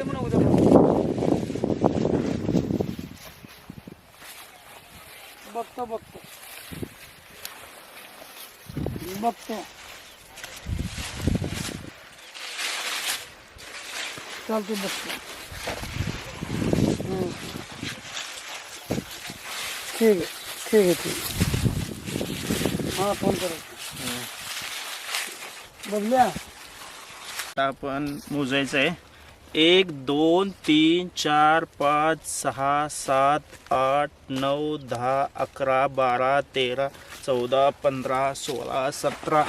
उद्या म्हणा उद्या. बघतो बघतो. बघतो. चालतो बघतो. हम्म. ठीक आहे ठीक आहे ठीक आहे. हां फोन करायचं बघल्या आता आपण मोजायचं आहे. एक दोन तीन चार पाच सहा सात आठ नऊ दहा अकरा बारा तेरा चौदा पंधरा सोळा सतरा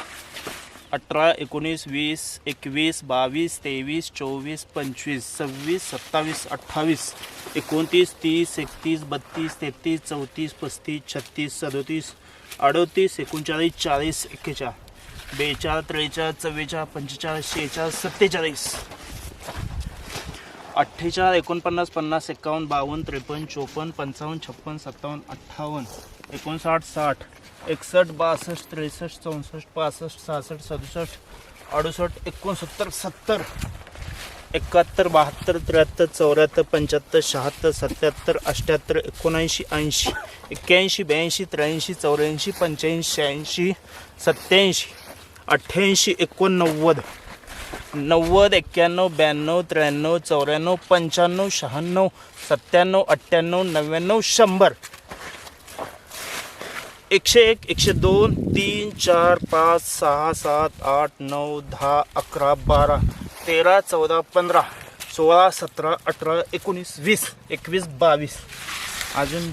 अठरा एकोणीस वीस एकवीस बावीस तेवीस चोवीस पंचवीस सव्वीस सत्तावीस अठ्ठावीस एकोणतीस तीस एकतीस बत्तीस तेहतीस चौतीस पस्तीस छत्तीस सदोतीस अडोतीस एकोणचाळीस चाळीस एक्केचाळीस बेचाळीस त्रेचाळीस चव्वेचाळीस पंचेचाळीस शेहेचाळीस सत्तेचाळीस. अठ्ठेचाळीस एकोणपन्नास पन्नास एकावन्न बावन्न त्रेपन्न चोपन्न पंचावन्न छप्पन्न सत्तावन्न अठ्ठावन्न एकोणसाठ साठ एकसष्ट बासष्ट त्रेसष्ट चौसष्ट पासष्ट सहासष्ट सदुसष्ट अडुसष्ट एकोणसत्तर सत्तर एकाहत्तर बहात्तर त्र्याहत्तर चौऱ्याहत्तर पंच्याहत्तर शहात्तर सत्याहत्तर अठ्ठ्याहत्तर एकोणऐंशी ऐंशी एक्क्याऐंशी ब्याऐंशी त्र्याऐंशी चौऱ्याऐंशी पंच्याऐंशी शहाऐंशी सत्याऐंशी अठ्ठ्याऐंशी एकोणनव्वद. नव्वद एक्क्याण्णव ब्याण्णव त्र्याण्णव चौऱ्याण्णव पंच्याण्णव शहाण्णव सत्त्याण्णव अठ्ठ्याण्णव नव्याण्णव शंभर. एकशे एक एकशे दोन तीन चार पाच सहा सात आठ नऊ दहा अकरा बारा तेरा चौदा पंधरा सोळा सतरा अठरा एकोणीस वीस एकवीस बावीस. अजून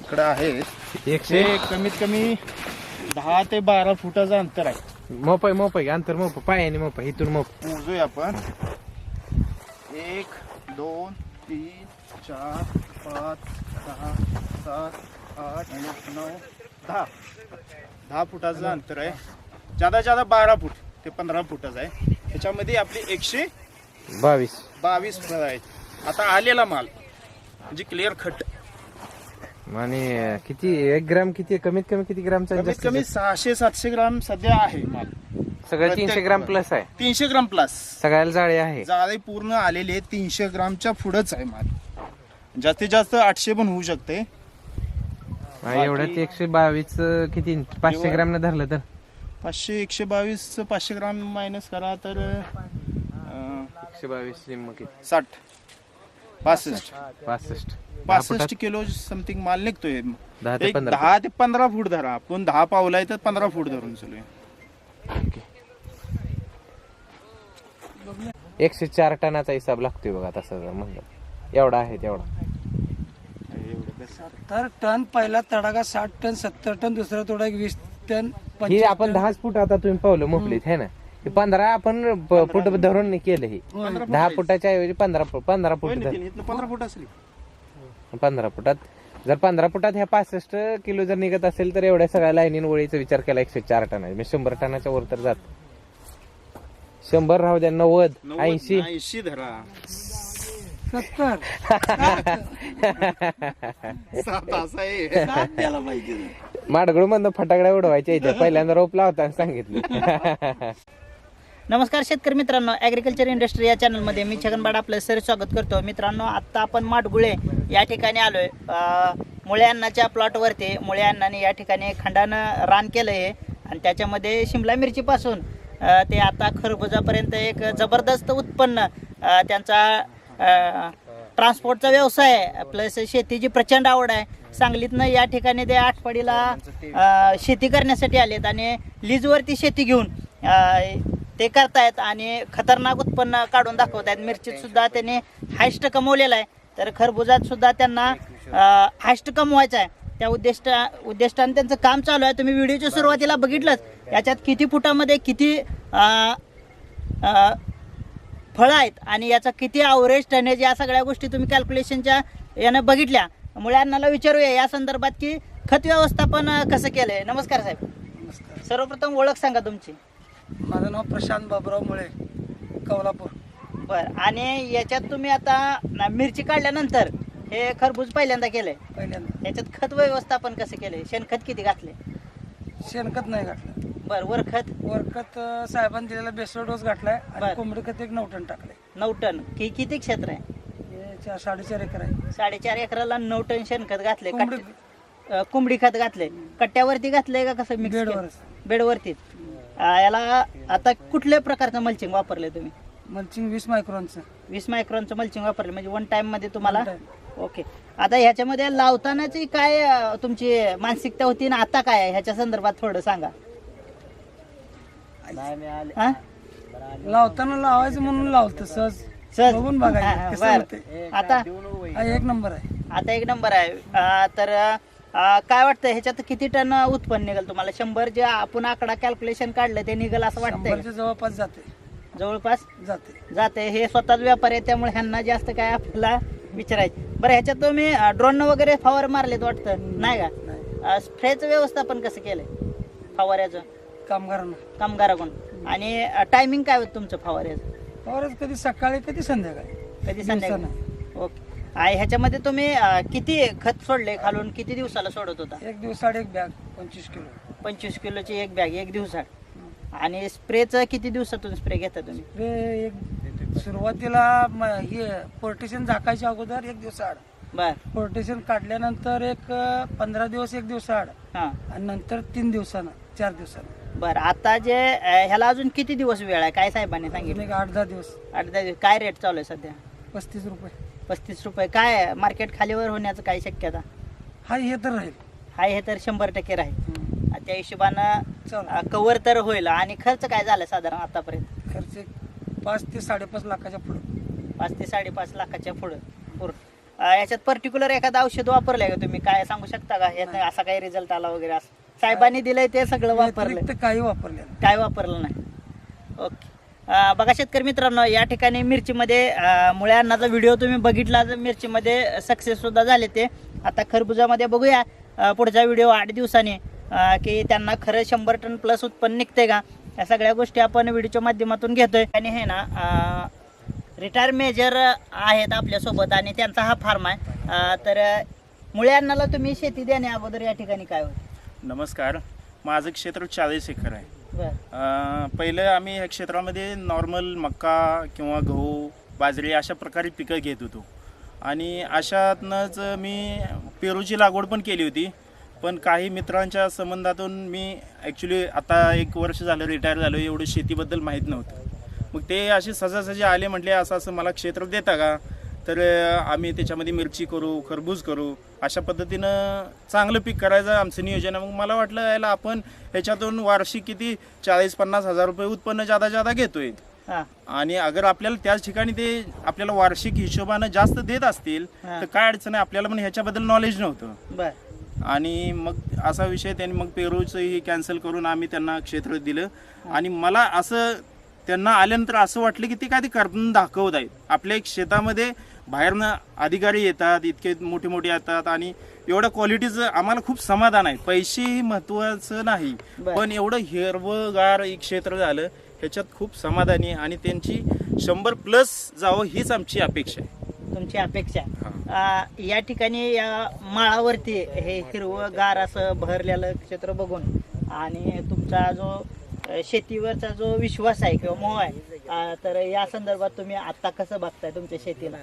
इकडं आहे. एकशे ते कमीत कमी दहा ते बारा फुटाचं अंतर आहे. मोप आहे मोप आहे अंतर मोप पायाने मोप आहे इथून मोप. मोजूया आपण. एक दोन तीन चार पाच सहा सात आठ नऊ दहा. दहा फुटाचं अंतर आहे. जादा जादा बारा फूट ते पंधरा फुटाचं आहे. त्याच्यामध्ये आपली एकशे बावीस. बावीस फळं आहेत. आता आलेला माल म्हणजे क्लिअर खट आणि किती एक ग्राम किती कमीत कमी किती ग्रामचा कमीत कमी? सहाशे सातशे ग्राम सध्या आहे माल. सगळं तीनशे ग्राम प्लस आहे. तीनशे ग्राम प्लस सगळ्याला जाळी आहे. जाळे पूर्ण आलेले तीनशे ग्रामच्या पुढंच आहे माल. जास्तीत जास्त आठशे पण होऊ शकते. एवढ्यात एकशे बावीस किती? पाचशे ग्राम न धरलं तर? पाचशे एकशे बावीस पाचशे ग्राम मायनस करा तर एकशे बावीस साठ. पासष्ट. पासष्ट. दहा पासष्ट किलो समथिंग माल निघतोय. दहा ते एक पंधरा दहा ते पंधरा फूट धरा. आपण दहा पावला आहे तर पंधरा फूट धरून चालूया. एकशे चार टनाचा हिसाब लागतोय बघा तसं जर म्हणलं. एवढा आहे तेवढा. तर टन पहिला तडागा साठ टन सत्तर टन दुसरा तोडा एक वीस टन ही पंचवीस आपण टन. दहाच फूट आता तुम्ही पावलं मोकलीत है ना? हे पंधरा आपण प- फूट धरून केलं हे. दहा फुटाच्या ऐवजी पंधरा फूट पंधरा फूट धर. पंधरा फूट असेल. पंधरा फुटात. जर पंधरा फुटात ह्या पासष्ट किलो जर निघत असेल तर एवढ्या सगळ्या लाईनीन ओळीचा विचार केला एकशे चार टन आहे. म्हणजे शंभर टनाच्या वर तर जात. शंभर राहू द्या नव्वद नव्वद, ऐंशी. ऐंशी धरा. सत्तर. सात असं आहे. सात द्यायला पाहिजे. माडगुळ मधनं फटाकड्या उडवायच्या इथे. पहिल्यांदा रोप लावताना सांगितलं. नमस्कार शेतकरी मित्रांनो ॲग्रिकल्चर इंडस्ट्री या चॅनलमध्ये मी छगनबाड आपलं सर स्वागत करतो. मित्रांनो आत्ता आपण माडगुळे या ठिकाणी आलोय. आहे मुळे अण्णाच्या प्लॉटवरती मुळे अण्णाने या ठिकाणी खंडानं रान केलं आहे आणि त्याच्यामध्ये शिमला मिरचीपासून ते आता खरबुजापर्यंत एक जबरदस्त उत्पन्न त्यांचा ट्रान्सपोर्टचा व्यवसाय आहे. प्लस शेतीची प्रचंड आवड आहे. सांगलीतनं या ठिकाणी ते आठवडीला शेती करण्यासाठी आलेत. आणि लीजवरती शेती घेऊन ते करतायत आणि खतरनाक उत्पन्न काढून दाखवत आहेत मिरचीत सुद्धा त्यांनी हायस्ट कमवलेला आहे. तर खरबुजात सुद्धा त्यांना हायस्ट कमवायचं आहे. त्या उद्दिष्ट उद्दिष्टाने त्यांचं काम चालू आहे. तुम्ही व्हिडिओच्या सुरुवातीला बघितलंच. याच्यात किती फुटामध्ये किती फळं आहेत आणि याचा किती अवरेज टनेज या सगळ्या गोष्टी तुम्ही कॅल्क्युलेशनच्या यानं बघितल्या. मुळे अण्णाला विचारूया या संदर्भात की खत व्यवस्थापन कसं केलंय? नमस्कार साहेब. सर्वप्रथम ओळख सांगा तुमची. माझं नाव प्रशांत बाबुराव मुळे कौलापूर बर आणि याच्यात तुम्ही आता ना, मिरची काढल्यानंतर हे खरबूज पहिल्यांदा केलंय? पहिल्यांदा. याच्यात खत व्यवस्थापन कसं केलंय? शेणखत किती घातले शेणखत नाही घातलं. बर वरखत वरकत अं, साहेबांनी दिलेला बेसळ डोस घातलाय बर. आणि कोंबडी खत एक नऊ टन टाकले नऊ टन. कि किती क्षेत्र आहे? हे चार साडेचार एकर आहे. साडेचार एकराला नऊ टन शेणखत घातले कोंबडी कट्ट- अं, कोंबडी खत घातले कट्ट्यावरती घातलंय का कसं मिक्स बेडवरच. बेडवरती. याला आता कुठल्या प्रकारचं मल्चिंग वापरले तुम्ही? मल्चिंग वीस मायक्रॉनचं वीस मायक्रॉनचं मल्चिंग वापरले म्हणजे वन टाइममध्ये तुम्हाला? One ओके आता ह्याच्यामध्ये लावतानाची काय अं, तुमची मानसिकता होती ना आता काय आहे? ह्याच्या संदर्भात थोडं सांगा. हा? लावताना लावायचं म्हणून लावतं सहज. सहज? बघून हा, बघायचं कसं बरं. होतंय. आता? हा एक नंबर आहे. आता एक नंबर आहे. अं, तर अं, काय वाटतं ह्याच्यात किती टन उत्पन्न निघेल तुम्हाला? शंभर जे आपण आकडा कॅल्क्युलेशन काढलं ते निघेल असं वाटतंय शंभरच्या जवळपास जाते? जवळपास? जाते. जाते. हे स्वतःच व्यापार आहे त्यामुळे ह्यांना जास्त काय आपल्याला विचारायचं. बरं ह्याच्यात तुम्ही ड्रोन वगैरे फवार मारलेत वाटतं? नाही नाही. का स्प्रेचं व्यवस्थापन कसं केलंय? फवाऱ्याचं? कामगारांना. कामगाराकडून. आणि टायमिंग काय होतं तुमचं फवाऱ्याचं? फवारच कधी सकाळी कधी संध्याकाळी. कधी. संध्याकाळी? ह्याच्यामध्ये तुम्ही अं, किती खत सोडले खालून? किती दिवसाला सोडत होता? एक दिवसाड एक बॅग पंचवीस किलो. पंचवीस किलोची एक बॅग एक दिवसात आणि स्प्रेचं किती दिवसातून स्प्रे घेता तुम्ही? रे एक सुरुवातीला म- हे पोर्टेशन झाकायच्या अगोदर एक दिवस आड बर. पोर्टेशन काढल्यानंतर एक अं, पंधरा दिवस एक दिवस आड हां. आणि नंतर तीन दिवसानं चार दिवसानं. बर आता जे अं, ह्याला अजून किती दिवस वेळ आहे? काय साहेबांनी सांगितलं? एक आठ दहा दिवस. आठ दहा दिवस. काय रेट चालू आहे सध्या? पस्तीस रुपये. पस्तीस रुपये. काय मार्केट खालीवर होण्याचं काय शक्यता? हा हे तर राहील. हाय हे तर शंभर टक्के राहील. त्या हिशोबानं चल. कव्हर तर होईल. आणि खर्च काय झाला साधारण आतापर्यंत? खर्च एक पाच ते साडेपाच लाखाच्या पुढे. पाच ते साडेपाच लाखाच्या पुढं. अं, याच्यात पर्टिक्युलर एखादं औषध वापरलंय का तुम्ही? काय सांगू शकता का? यात असा काही रिझल्ट आला वगैरे असं? साहेबांनी दिलंय ते सगळं व्यतिरिक्त काही वापरले. काय वापरलं नाही? ओके. बघा शेतकरी मित्रांनो या ठिकाणी मिरचीमध्ये मुळ्या मुळे अन्नाचा व्हिडिओ तुम्ही बघितला तर मिरचीमध्ये सक्सेससुद्धा झाले ते. आता खरबुजामध्ये बघूया पुढचा व्हिडिओ आठ दिवसाने की त्यांना खरं शंभर टन प्लस उत्पन्न निघते का? या सगळ्या गोष्टी आपण व्हिडिओच्या माध्यमातून घेतोय. आणि हे ना रिटायर मेजर आहेत आपल्यासोबत आणि त्यांचा हा फार्म आहे. तर मुळे अन्नाला तुम्ही शेती देण्या अगोदर या ठिकाणी काय होतं? नमस्कार. माझं क्षेत्र चाळीस एकर आहे. अं, पहिलं आम्ही ह्या क्षेत्रामध्ये नॉर्मल मक्का किंवा गहू बाजरी अशा प्रकारे पिकं घेत होतो. आणि अशातनंच मी पेरूची लागवड पण केली होती. पण काही मित्रांच्या संबंधातून मी ॲक्च्युली आता एक वर्ष झालं रिटायर झालो एवढं शेतीबद्दल माहीत नव्हतं. मग ते असे सहजासहजी आले म्हटले असं असं मला क्षेत्र देता का? तर आम्ही त्याच्यामध्ये मिरची करू खरबूज करू अशा पद्धतीनं चांगलं पीक करायचं आमचं नियोजन आहे. मग मला वाटलं यायला आपण ह्याच्यातून वार्षिक किती? चाळीस पन्नास हजार रुपये उत्पन्न जादा जादा घेतोय. आणि अगर आपल्याला त्याच ठिकाणी ते आपल्याला वार्षिक हिशोबानं जास्त देत असतील. तर काय अडचण आहे? आपल्याला पण ह्याच्याबद्दल नॉलेज नव्हतं. आणि मग असा विषय त्यांनी मग पेरूचंही कॅन्सल करून आम्ही त्यांना क्षेत्र दिलं. आणि मला असं त्यांना आल्यानंतर असं वाटलं की ते काय ते करून दाखवत आहेत. आपल्या एक शेतामध्ये बाहेरनं अधिकारी येतात इतके मोठे मोठे येतात आणि एवढ्या क्वालिटीचं आम्हाला खूप समाधान आहे. पैसेही महत्त्वाचं नाही. बरं. पण एवढं हिरवगार एक क्षेत्र झालं ह्याच्यात खूप समाधानी आहे आणि त्यांची शंभर प्लस जावं हीच आमची अपेक्षा आहे. तुमची अपेक्षा हा. आ, या ठिकाणी या माळावरती हे हिरवं गार असं भरलेलं क्षेत्र बघून आणि तुमचा जो अ, शेतीवरचा जो विश्वास आहे किंवा मोह आहे आ, तर या संदर्भात तुम्ही आता कसं बघताय तुमच्या शेतीला?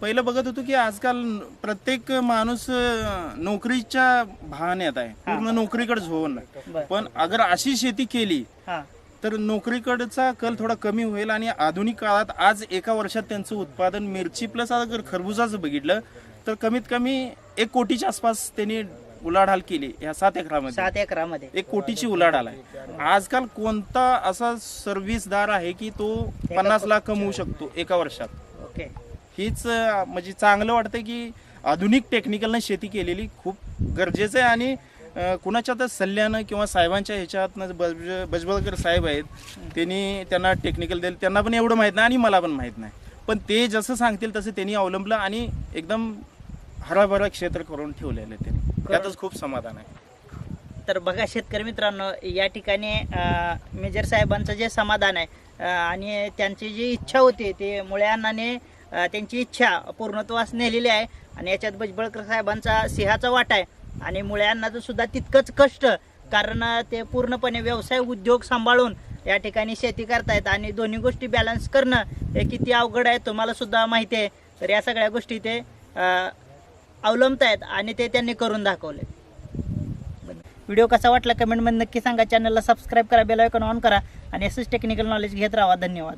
पहिलं बघत होतो की आजकाल प्रत्येक माणूस नोकरीच्या भाण्यात आहे. पूर्ण नोकरीकडे झोन पण अगर अशी शेती केली तर नोकरीकडचा कल थोडा कमी होईल आणि आधुनिक काळात आज एका वर्षात त्यांचं उत्पादन मिरची प्लस अगर खरबुजाचं बघितलं तर कमीत कमी एक कोटीच्या आसपास त्यांनी उलाढाल केली या सात एकरामध्ये. सात एकरामध्ये. एक कोटीची उलाढाल आहे. आजकाल कोणता असा सर्व्हिसदार आहे की तो पन्नास लाख कमवू शकतो एका वर्षात? ओके. हीच म्हणजे चांगलं वाटतं की आधुनिक टेक्निकलनं शेती केलेली खूप गरजेचं आहे आणि कुणाच्या तर सल्ल्यानं किंवा साहेबांच्या ह्याच्यातनं बज बजबळकर साहेब आहेत त्यांनी त्यांना टेक्निकल दिलं. त्यांना पण एवढं माहीत नाही आणि मला पण माहीत नाही. पण ते जसं सांगतील तसं त्यांनी अवलंबलं आणि एकदम हराभरा क्षेत्र करून ठेवलेलं आहे त्यांनी. त्यातच खूप समाधान आहे. तर बघा शेतकरी मित्रांनो या ठिकाणी मेजर साहेबांचं जे समाधान आहे आणि त्यांची जी इच्छा होती ते मुळे अण्णाने त्यांची इच्छा पूर्णत्वास नेलेली आहे. आणि याच्यात भुजबळकर साहेबांचा सिंहाचा वाटा आहे. आणि मुळे अण्णाचं सुद्धा तितकंच कष्ट कारण ते पूर्णपणे व्यवसाय उद्योग सांभाळून या ठिकाणी शेती करतायत. आणि दोन्ही गोष्टी बॅलन्स करणं हे किती अवघड आहे तुम्हाला सुद्धा माहिती आहे. तर या सगळ्या गोष्टी ते अवलंबत अवलंबतायत आणि ते त्यांनी करून दाखवले. व्हिडिओ कसा वाटला कमेंटमध्ये नक्की सांगा. चॅनलला सबस्क्राईब करा बेल आयकॉन ऑन करा. आणि असंच टेक्निकल नॉलेज घेत राहा. धन्यवाद.